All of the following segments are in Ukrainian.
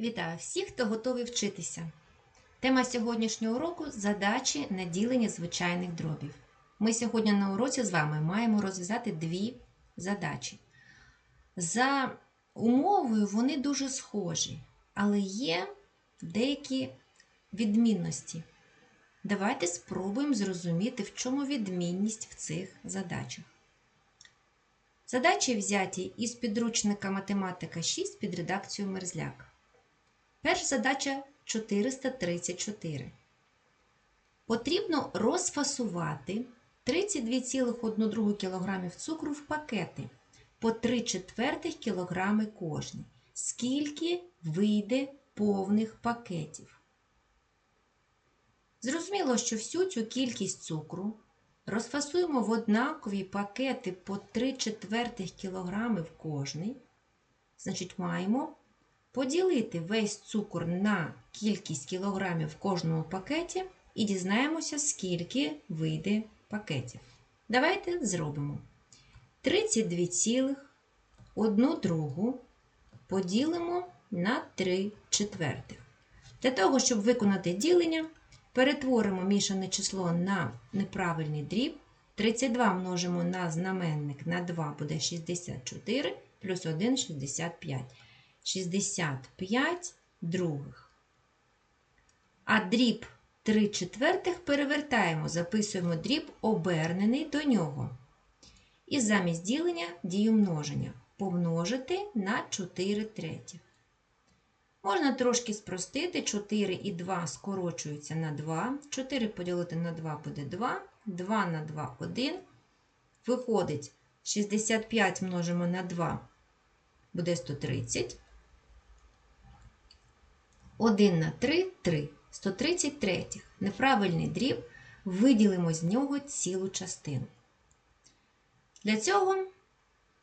Вітаю всіх, хто готовий вчитися. Тема сьогоднішнього уроку задачі на ділення звичайних дробів. Ми сьогодні на уроці з вами маємо розв'язати дві задачі. За умовою вони дуже схожі, але є деякі відмінності. Давайте спробуємо зрозуміти, в чому відмінність в цих задачах. Задачі взяті із підручника Математика 6 під редакцією Мерзляк. Перша задача 434. Потрібно розфасувати 32,1 кг цукру в пакети по 3 четвертих кг кожний. Скільки вийде повних пакетів? Зрозуміло, що всю цю кількість цукру розфасуємо в однакові пакети по 3 четвертих кг кожний. Значить, маємо поділити весь цукор на кількість кілограмів в кожному пакеті і дізнаємося, скільки вийде пакетів. Давайте зробимо 32,1 другу поділимо на 3 четвертих. Для того, щоб виконати ділення, перетворимо мішане число на неправильний дріб. 32 множимо на знаменник на 2 буде 64, плюс 1 65. 65 других. А дріб 3 четвертих перевертаємо, записуємо дріб обернений до нього. І замість ділення дію множення помножити на 4 третіх. Можна трошки спростити, 4 і 2 скорочуються на 2. 4 поділити на 2 буде 2, 2 на 2 1. Виходить, 65 множимо на 2 буде 130. 1 на 3 3. 133. Неправильний дріб. Виділимо з нього цілу частину. Для цього,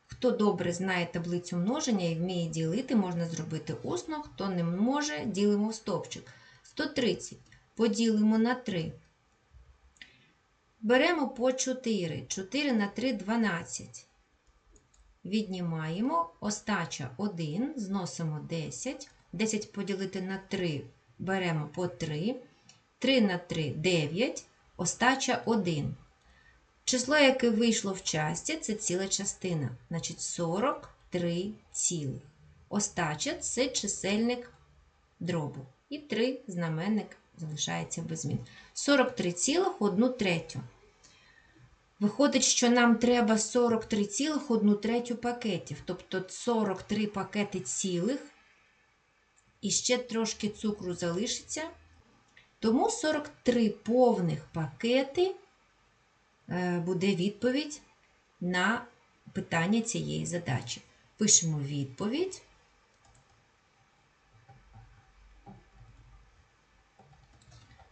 хто добре знає таблицю множення і вміє ділити, можна зробити усно, хто не може, ділимо в стовпчик. 130 поділимо на 3. Беремо по 4. 4 на 3 12. Віднімаємо остача 1, зносимо 10. 10 поділити на 3 беремо по 3. 3 на 3 9, остача 1. Число, яке вийшло в часті, це ціла частина. Значить 43 цілих. Остача це чисельник дробу. І 3 знаменник залишається без змін. 43 цілих 1 третю. Виходить, що нам треба 43,1 третю пакетів. Тобто 43 пакети цілих. І ще трошки цукру залишиться. Тому 43 повних пакети буде відповідь на питання цієї задачі. Пишемо відповідь.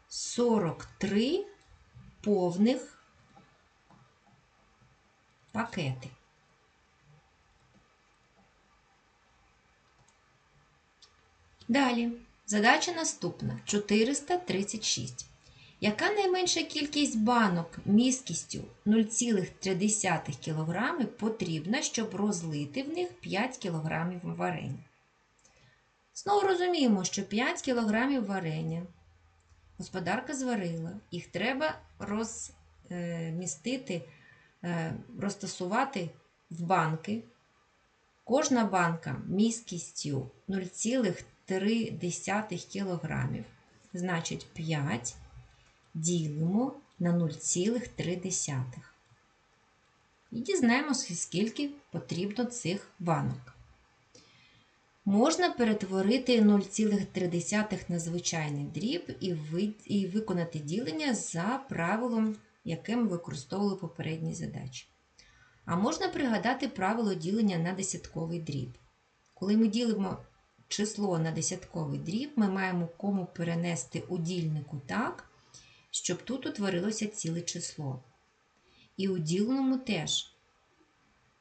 Сорок три повних пакети. Далі, задача наступна 436. Яка найменша кількість банок місткістю 0,3 кг потрібна, щоб розлити в них 5 кг варення? Знову розуміємо, що 5 кг варення господарка зварила, їх треба розмістити, розтасувати в банки. Кожна банка місткістю 0,3 кг, значить 5 ділимо на 0,3. І дізнаємося, скільки потрібно цих банок. Можна перетворити 0,3 на звичайний дріб і виконати ділення за правилом, яке ми використовували в попередній задачі. А можна пригадати правило ділення на десятковий дріб. Коли ми ділимо число на десятковий дріб, ми маємо кому перенести у дільнику так, щоб тут утворилося ціле число. І у діленому теж.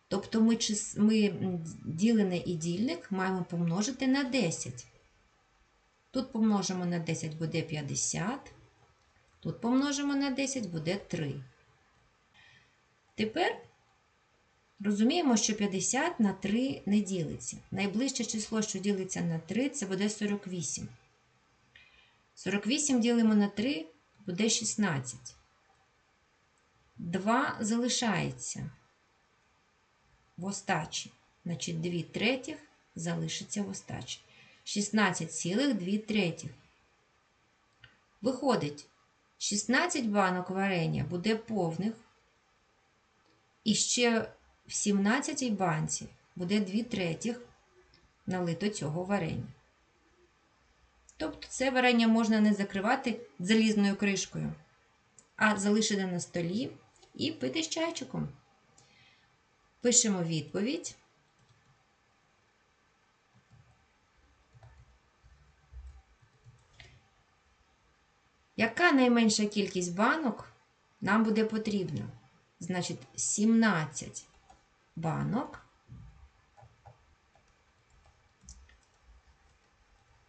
Тобто ми, ми ділене і дільник маємо помножити на 10. Тут помножимо на 10 буде 50. Тут помножимо на 10 буде 3. Тепер Розуміємо, що 50 на 3 не ділиться. Найближче число, що ділиться на 3, це буде 48. 48 ділимо на 3, буде 16. 2 залишається в остачі. Значить, 2 третіх залишиться в остачі. 16,2 третіх. Виходить, 16 банок варення буде повних. І ще в 17 банці буде 2 третіх налито цього варення. Тобто це варення можна не закривати залізною кришкою, а залишити на столі і пити з чайчиком. Пишемо відповідь. Яка найменша кількість банок нам буде потрібна? Значить, 17 банок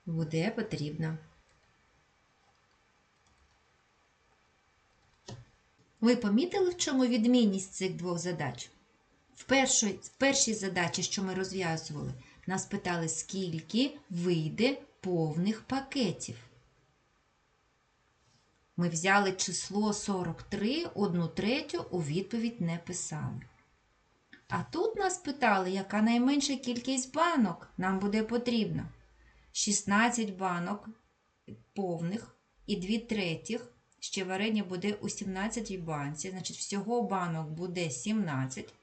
буде потрібно. Ви помітили, в чому відмінність цих двох задач? В першій, в першій задачі, що ми розв'язували, нас питали, скільки вийде повних пакетів. Ми взяли число 43, одну третю у відповідь не писали. А тут нас питали, яка найменша кількість банок нам буде потрібна. 16 банок повних і 2 третіх. Ще варення буде у 17 банці, значить, всього банок буде 17.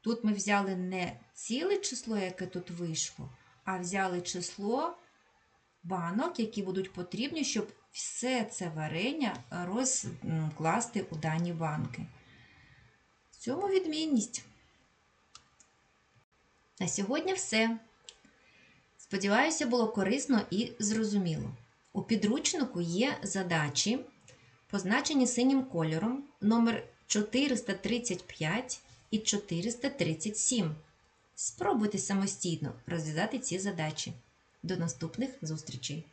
Тут ми взяли не ціле число, яке тут вийшло, а взяли число банок, які будуть потрібні, щоб все це варення розкласти у дані банки. В цьому відмінність. На сьогодні все. Сподіваюся, було корисно і зрозуміло. У підручнику є задачі, позначені синім кольором номер 435 і 437. Спробуйте самостійно розв'язати ці задачі. До наступних зустрічей!